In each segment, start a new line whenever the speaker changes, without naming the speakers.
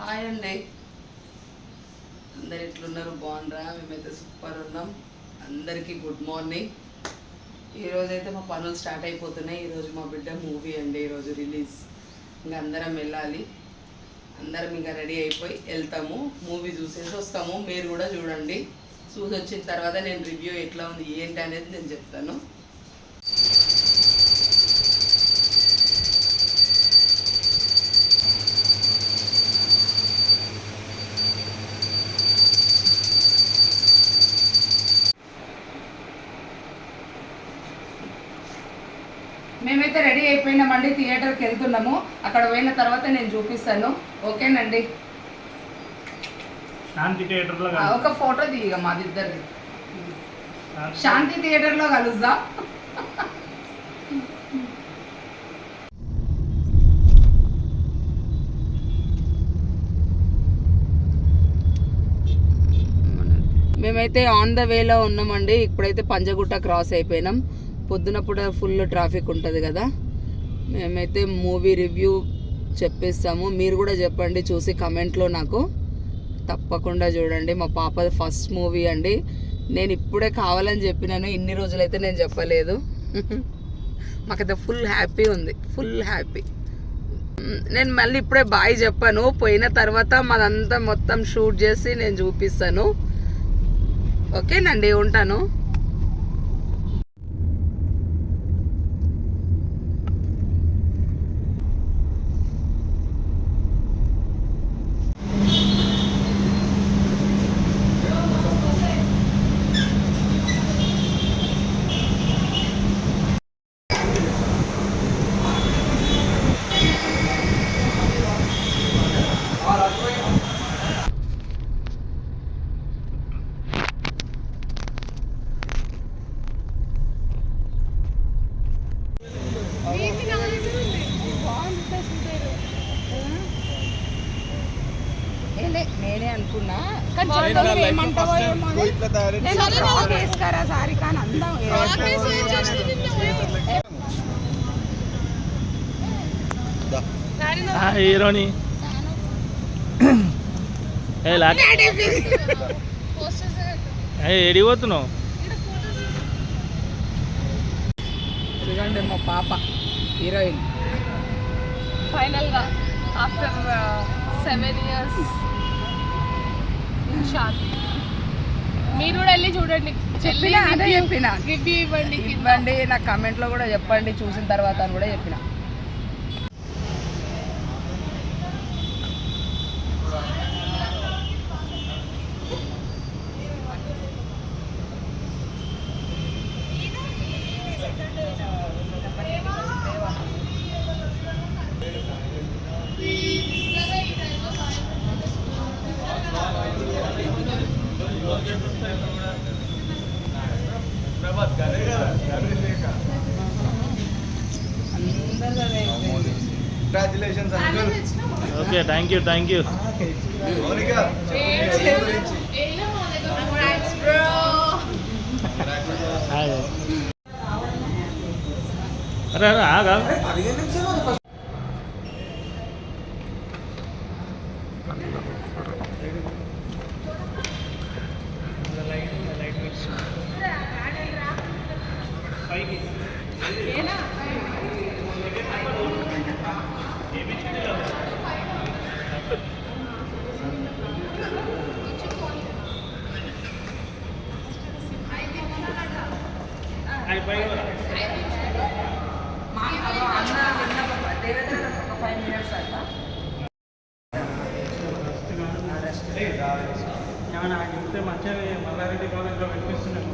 Hi అండి. అందరు ఎట్లున్నారు? బాగున్నారా? మేమైతే సూపర్ ఉన్నాం. అందరికీ గుడ్ మార్నింగ్ ఈరోజు అయితే మా పనులు స్టార్ట్ అయిపోతున్నాయి. ఈరోజు మా బిడ్డ మూవీ అండి. ఈరోజు రిలీజ్ ఇంకా అందరం వెళ్ళాలి. అందరం ఇంకా రెడీ అయిపోయి వెళ్తాము. మూవీ చూసేసి వస్తాము. మీరు కూడా చూడండి. చూసి వచ్చిన తర్వాత నేను రివ్యూ ఎట్లా ఉంది ఏంటి అనేది నేను చెప్తాను. అయిపోయినామండి థియేటర్కి వెళ్తున్నాము. అక్కడ పోయిన తర్వాత నేను చూపిస్తాను. ఓకేనండి?
శాంతి థియేటర్లో
ఆ, ఒక ఫోటో తీయగ మాది ఇద్దరిది శాంతి థియేటర్లో కలుద్దాం. మేమైతే ఆన్ ద వేలో ఉన్నామండి. ఇప్పుడైతే పంజగుట్ట క్రాస్ అయిపోయినాం. పొద్దునప్పుడు ఫుల్ ట్రాఫిక్ ఉంటుంది కదా. మేమైతే మూవీ రివ్యూ చెప్పేస్తాము. మీరు కూడా చెప్పండి చూసి కమెంట్లో నాకు. తప్పకుండా చూడండి. మా పాప ఫస్ట్ మూవీ అండి. నేను ఇప్పుడే కావాలని చెప్పినాను. ఇన్ని రోజులైతే నేను చెప్పలేదు. మాకైతే ఫుల్ హ్యాపీ ఉంది. Full happy. నేను మళ్ళీ ఇప్పుడే బాయ్ చెప్పాను. పోయిన తర్వాత మాదంతా మొత్తం షూట్ చేసి నేను చూపిస్తాను. ఓకేనండి ఉంటాను. ఏలే, నేనే అనుకున్నా. కానీ చెప్పలేదు ఏమంటావో ఏమో అని. నేను ఫ్రాక్ వేసుకురా సారీ కానీ అందం
హీరోని ఏ లాక్ ఏ ఎడిపోతున్నావు
ఇదిగోండి మా పాప హీరోయిన్.
ఫైనల్గా ఆఫ్టర్ సెవెన్ ఇయర్స్ షాక్ మీరు కూడా వెళ్ళి చూడండి.
చెప్పిన అదే చెప్పిన.
ఇవ్వండి.
ఇవ్వండి నా కమెంట్లో కూడా చెప్పండి చూసిన తర్వాత అని కూడా చెప్పిన అందరూ అదే అయిపోయింది.
Congratulations uncle
okay thank you thank you అరే అరే ఆగా ఏమన్నా చెప్తే మంచిగా మల్లారెడ్డి కాలేజ్లో వినిపిస్తున్నాను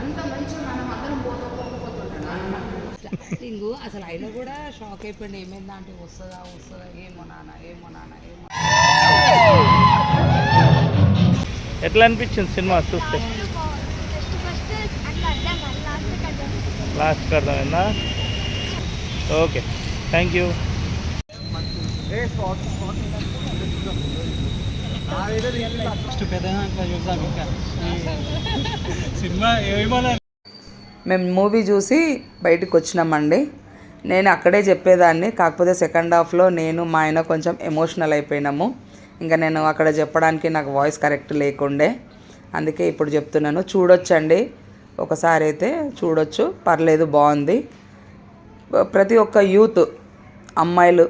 అంత మంచి మనం అందరం పోతుంటాం అసలు ఆయన కూడా షాక్ అయిపోయింది ఏమైందా అంటే వస్తుందా వస్తుందా? ఏమో నాన్న ఏమో నాన్న ఏమో
ఎట్లా అనిపించింది సినిమా చూస్తే? లాస్ట్ అర్థమైందా ఓకే. Thank you.
సినిమా ఏమన్నా
మేము మూవీ చూసి బయటకు వచ్చినామండి. నేను అక్కడే చెప్పేదాన్ని కాకపోతే సెకండ్ హాఫ్లో నేను మా ఆయన కొంచెం ఎమోషనల్ అయిపోయినాము. ఇంకా నేను అక్కడ చెప్పడానికి నాకు వాయిస్ కరెక్ట్ లేకుండే. అందుకే ఇప్పుడు చెప్తున్నాను చూడొచ్చండి. ఒకసారి అయితే చూడొచ్చు పర్లేదు బాగుంది. ప్రతి ఒక్క యూత్ అమ్మాయిలు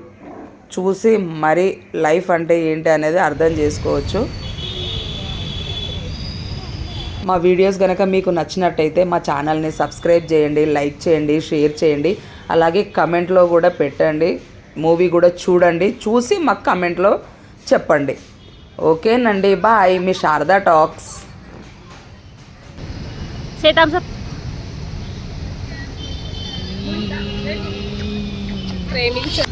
చూసి మరి లైఫ్ అంటే ఏంటి అనేది అర్థం చేసుకోవచ్చు. మా వీడియోస్ కనుక మీకు నచ్చినట్టయితే మా ఛానల్ని సబ్స్క్రైబ్ చేయండి లైక్ చేయండి షేర్ చేయండి అలాగే కమెంట్లో కూడా పెట్టండి మూవీ కూడా చూడండి చూసి మాకు కమెంట్లో చెప్పండి. ఓకేనండి బాయ్. మీ శారదా టాక్స్.
ప్రేమించ